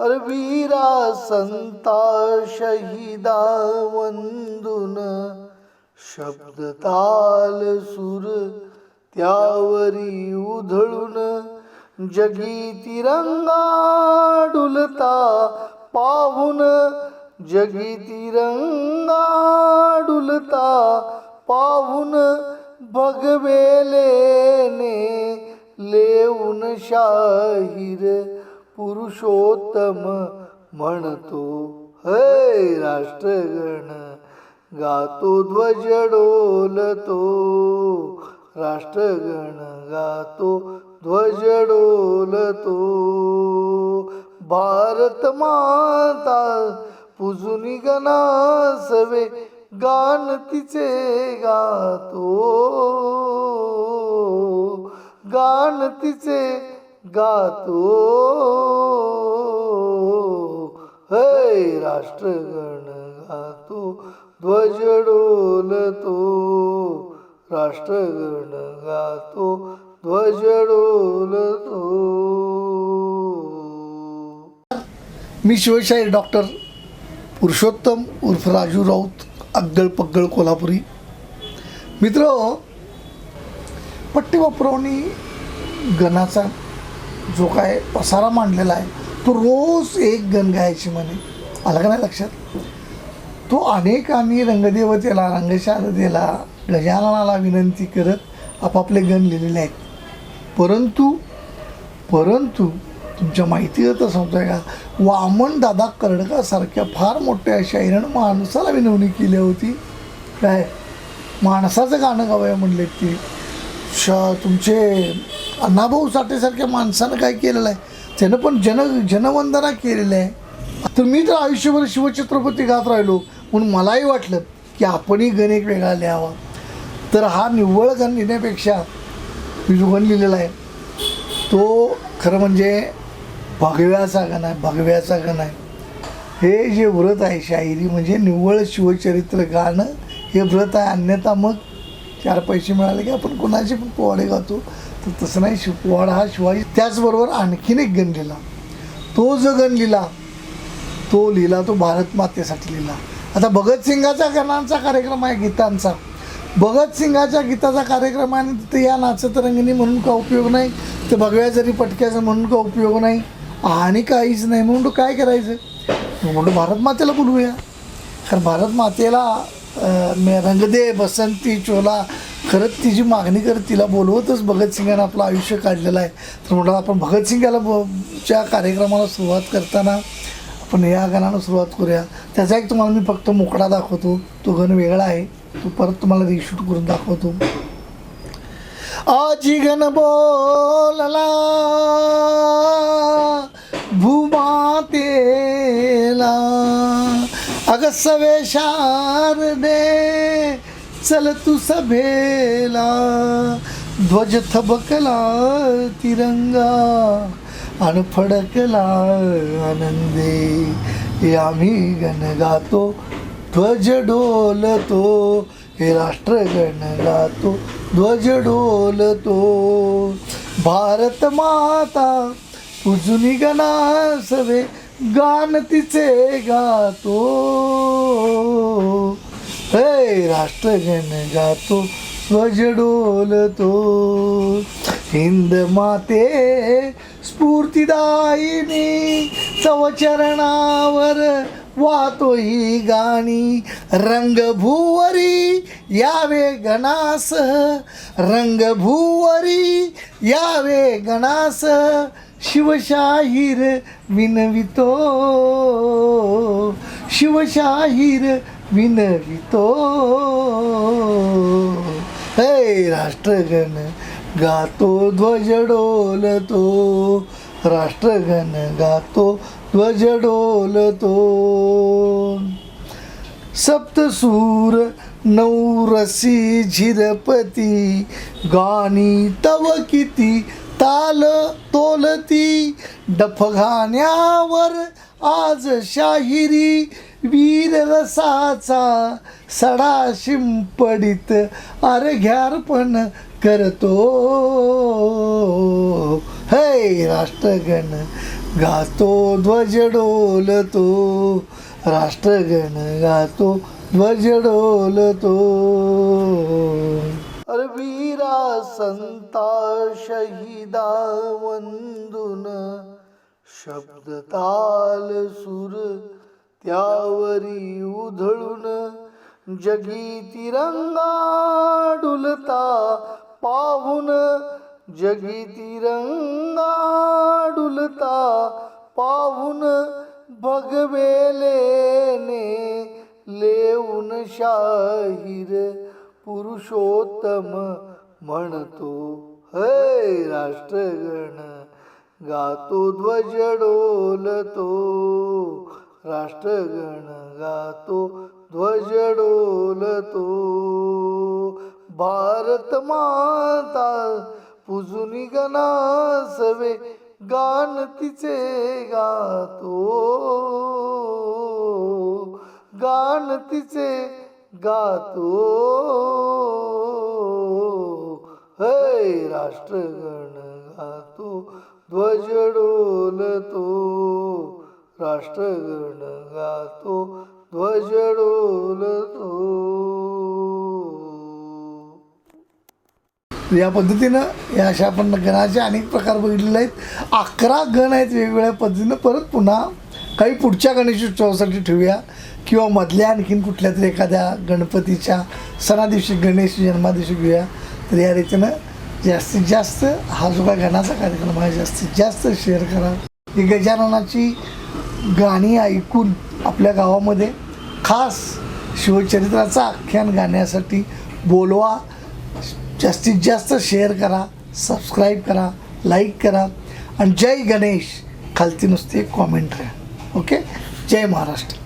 अरे वीरा संता शहिदा वंदुन। शब्द ताल सुर त्यावरी उधळून। जगी तिरंगा डुलता पाहून। जगी तिरंगा डुलता पाहून। भगवेलेने लेऊन शाहीर पुरुषोत्तम म्हणतो. हय राष्ट्रगण गातो ध्वज डोलतो. राष्ट्रगण गातो ध्वज डोलतो. भारत माता पुजुनी गणासवे गान तिचे गातो. गान तिचे गातो. राष्ट्रगण गातो ध्वज डोलतो. राष्ट्रगण गातो ध्वज डोलतो. मी शिवशाहीर डॉक्टर पुरुषोत्तम उर्फ राजू राऊत अग्गळ पग्गळ कोल्हापुरी. मित्र पट्टीवापरवणी गणाचा जो काय पसारा मांडलेला आहे तो रोज एक गण गायची म्हणे. आलं का नाही लक्षात? तो अनेकांनी रंगदेवतेला रंगशारदेला गजाननाला विनंती करत आपापले गण लिहिलेले आहेत. परंतु परंतु तुमच्या माहिती माहितीचं सांगतोय का? वामन दादा कर्डकासारख्या फार मोठ्या शायरण माणसाला विनवणी केली होती. काय? माणसाचं गाणं गावं म्हणले ते. श तुमचे अण्णाभाऊ साठेसारख्या माणसानं काय केलेलं आहे? त्यानं पण जन जनवंदना केलेलं आहे. तर मी तर आयुष्यभर शिवछत्रपती गात राहिलो. म्हणून मलाही वाटलं की आपणही गण एक वेगळा लिहावा. तर हा निव्वळ गण लिहिण्यापेक्षा मी जो गण लिहिलेला आहे तो खरं म्हणजे भगव्याचा गण आहे भगव्याचा गण आहे. हे जे व्रत आहे शाहिरी म्हणजे निव्वळ शिवचरित्र गाणं हे व्रत आहे. अन्यथा मग चार पैसे मिळाले की आपण कोणाचे पण पोवाडे गातो. तर तसं नाही शिव पोवाडा हा शिवाजी त्याचबरोबर आणखीन एक गण लिहिला. तो जो गण लिहिला तो लिहिला तो भारत मातेसाठी लिहिला आता भगतसिंगाच्या गणांचा कार्यक्रम आहे गीतांचा. भगतसिंगाच्या गीताचा कार्यक्रम आहे आणि तिथे या नाचत रंगिणी म्हणून का उपयोग नाही ते भगव्या जरी पटक्याचा म्हणून का उपयोग नाही आणि काहीच नाही. म्हणून तो काय करायचं? म्हणतो भारत मातेला बोलवूया. कारण भारत मातेला रंगदे बसंती चोला खरंच तिची मागणी करत तिला बोलवतच भगतसिंगानं आपलं आयुष्य काढलेलं आहे. तर म्हणलं आपण भगतसिंगाला ब च्या कार्यक्रमाला सुरुवात करताना आपण या गाण्यानं सुरुवात करूया. त्याचा एक तुम्हाला मी फक्त मोकळा दाखवतो. तो गण वेगळा आहे. तो परत तुम्हाला रिशूट करून दाखवतो. आजी गण बोलला भूमातेला अग सवे शारदे चल तू सभेला ध्वज थबकला तिरंगा आणि फडकला आनंदे हे आम्ही गण गातो. ध्वज डोलतो हे राष्ट्रगण गातो. ध्वज डोलतो. भारत माता उजुनी गणा सवे गान तिचे गातो. हे राष्ट्रगण गातो ध्वज डोलतो. हिंद माते स्फूर्तिदायिनी चवचरणावर वाहतो ही गाणी. रंगभूवरी यावे गणास रंगभूवरी यावे गणास शिवशाहीर विनवितो. शिवशाहीर विनवितो. हे राष्ट्रगण गातो ध्वज डोलतो राष्ट्रगण गातो ध्वज डोलतो. सप्तसूर नवरसी झिरपती गाणी तव किती ताल तोलती डफघाण्यावर आज शाहिरी वीर रसाचा सडा शिंपडित अर्घ्यार्पण करतो. हे राष्ट्रगण गातो ध्वज डोलतो. राष्ट्रगण गातो ध्वज डोलतो. अरे वीरा संता शहीदा वंदुन शब्द ताल सुर त्यावरी उधळून जगी तिरंगा डुलता पाहून जगी तिरंगा डुलता पाहून भगवेलेने लेऊन शाहीर पुरुषोत्तम म्हणतो. है राष्ट्रगण गातो ध्वज डोलतो. राष्ट्रगण गातो ध्वज डोलतो भारत माता पुजुनी गणासवे गान तिचे गातो. गान तिचे गातो. हे राष्ट्रगण गातो ध्वज डोलतो राष्ट्रगण गातो ध्वज डोलतो या पद्धतीनं या अशा आपण गणाचे अनेक प्रकार बघितलेले आहेत. अकरा गण आहेत वेगवेगळ्या पद्धतीनं. परत पुन्हा काही पुढच्या गणेश उत्सवासाठी ठेवूया. किंवा मधल्या आणखीन कुठल्या तरी एखाद्या गणपतीच्या सणादिवशी गणेश जन्मादिवशी घेऊया. तर या रीतीनं जास्तीत जास्त हा जो काय गणाचा कार्यक्रम आहे जास्तीत जास्त शेअर करा. ही गजाननाची गाणी ऐकून आपल्या गावामध्ये खास शिवचरित्राचं आख्यान गाण्यासाठी बोलवा. जास्तीत जास्त शेअर करा सबस्क्राईब करा लाईक करा. आणि जय गणेश. खालती नुसते कॉमेंट राहा. ओके जय महाराष्ट्र.